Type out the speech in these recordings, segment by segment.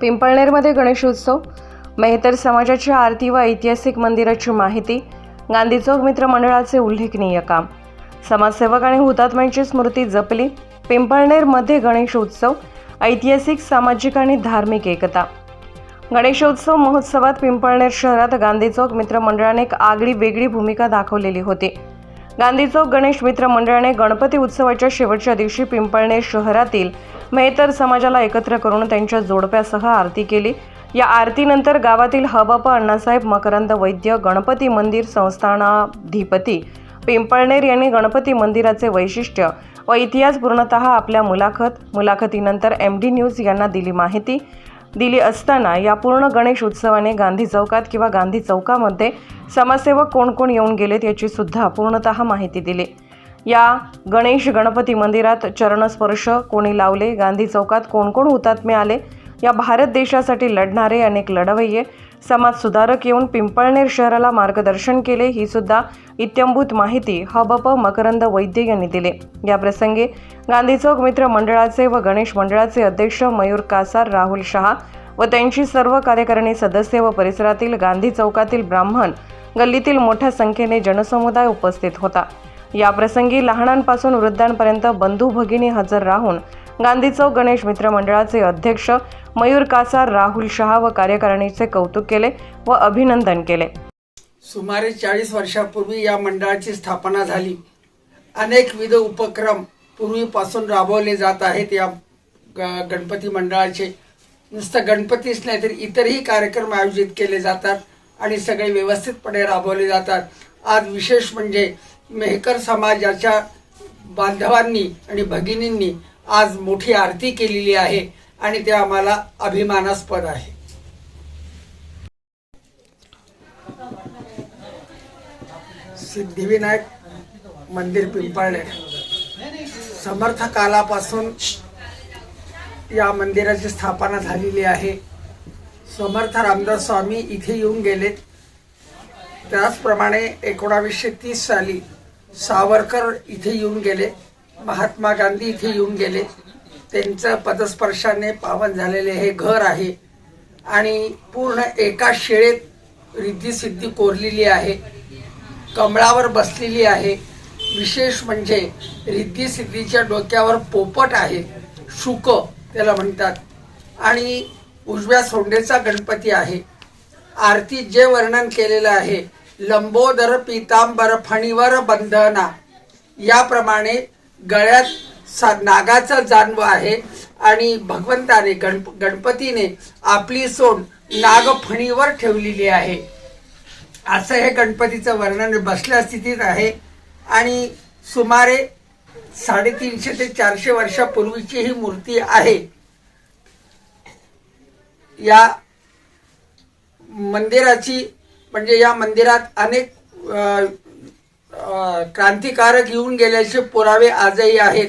पिंपळनेरमध्ये गणेशोत्सव. मेहतर समाजाच्या आरती व ऐतिहासिक मंदिराची माहिती. गांधी चौक मित्र मंडळाचे उल्लेखनीय काम. समाजसेवक आणि हुतात्म्यांची स्मृती जपली. पिंपळनेरमध्ये गणेशोत्सव ऐतिहासिक सामाजिक आणि धार्मिक एकता. गणेशोत्सव महोत्सवात पिंपळनेर शहरात गांधी चौक मित्र मंडळाने एक आगळी वेगळी भूमिका दाखवलेली होती. गांधी चौक गणेश मित्र मंडळाने गणपती उत्सवाच्या शेवटच्या दिवशी पिंपळणे शहरातील मेहतर समाजाला एकत्र करून त्यांच्या जोडप्यासह आरती केली. या आरतीनंतर गावातील हबाप अण्णासाहेब मकरंद वैद्य गणपती मंदिर संस्थानाधिपती पिंपळनेर यांनी गणपती मंदिराचे वैशिष्ट्य व इतिहास पूर्णतः आपल्या मुलाखत मुलाखतीनंतर एम डी न्यूज यांना दिली माहिती दिली असताना या पूर्ण गणेश उत्सवाने गांधी चौकात किंवा गांधी चौकामध्ये समाजसेवक कोण कोण येऊन गेलेत याची सुद्धा पूर्णतः माहिती दिली. या गणेश गणपती मंदिरात चरणस्पर्श कोणी लावले? गांधी चौकात कोण कोण हुतात्मे आले? या भारत देशासाठी लढणारे अनेक लढवय्ये. समाज सुधारक येऊन पिंपळनेर शहराला मार्गदर्शन केले ही सुद्धा इत्यंभूत माहिती हबप मकरंद वैद्य यांनी दिली. याप्रसंगी गांधी चौक मित्र मंडळाचे व गणेश मंडळाचे अध्यक्ष मयूर कासार राहुल शहा व त्यांची सर्व कार्यकारिणी सदस्य व परिसरातील गांधी चौकातील ब्राह्मण गल्लीतील मोठ्या संख्येने जनसमुदाय उपस्थित होता. या प्रसंगी लहानांपासून वृद्धांपर्यंत बंधू भगिनी हजर राहून गांधी चौक गणेश मित्र मंडळाचे अध्यक्ष मयूर कासार राहुल शहा व कार्यकारिणीचे कौतुक केले व अभिनंदन केले. सुमारे चाळीस वर्षापूर्वी या मंडळाची स्थापना झाली. अनेकविध उपक्रम पूर्वीपासून राबवले जात आहेत या ग- गणपती मंडळाचे. नुसतं गणपतीच नाही तर इतरही कार्यक्रम आयोजित केले जातात. आणि सगळे व्यवस्थितपणे राबवले जातात. आज विशेष म्हणजे मेहकर समाजाच्या बांधवांनी आणि भगिनींनी आज मोठी आरती केलेली आहे आणि ते आम्हाला अभिमानास्पद आहे. सिद्धिविनायक मंदिर पिंपळणे समर्थ कालापासून या मंदिराची स्थापना झालेली आहे. समर्थ रामदास स्वामी इथे येऊन गेलेत त्याचप्रमाणे एकोणावीसशे तीस साली सावरकर इथे येऊन गेले. महात्मा गांधी इथे येऊन गेले. त्यांचं पदस्पर्शाने पावन झालेले हे घर आहे. आणि पूर्ण एका शेळेत रिद्धी कोरलेली आहे. कमळावर बसलेली आहे. विशेष म्हणजे रिद्धी सिद्धीच्या डोक्यावर पोपट आहे. शुक त्याला म्हणतात. आणि उजव्या सोंडेचा गणपती आहे. आरती जे वर्णन केलेलं आहे लंबोदर पितांबर फणीवर बंधना. याप्रमाणे गळ्यात सा नागाचं जानवं आहे आणि भगवंताने गणप गणपतीने आपली सोंड नागफणीवर ठेवलेली आहे. असं हे गणपतीचं वर्णन बसल्या स्थितीत आहे आणि सुमारे साडेतीनशे ते चारशे वर्षापूर्वीची ही मूर्ती आहे. या मंदिराची म्हणजे या मंदिरात अनेक क्रांतिकारक येऊन गेल्याचे पुरावे आजही आहेत.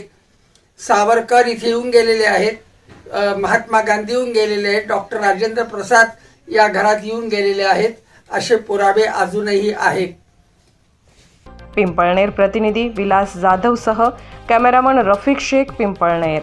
सावरकर इथे येऊन गेलेले आहेत. महात्मा गांधी येऊन गेलेले आहेत. डॉक्टर राजेंद्र प्रसाद या घरात येऊन गेलेले आहेत. असे पुरावे अजूनही आहेत. पिंपळनेर प्रतिनिधी विलास जाधवसह कॅमेरामन रफिक शेख पिंपळनेर.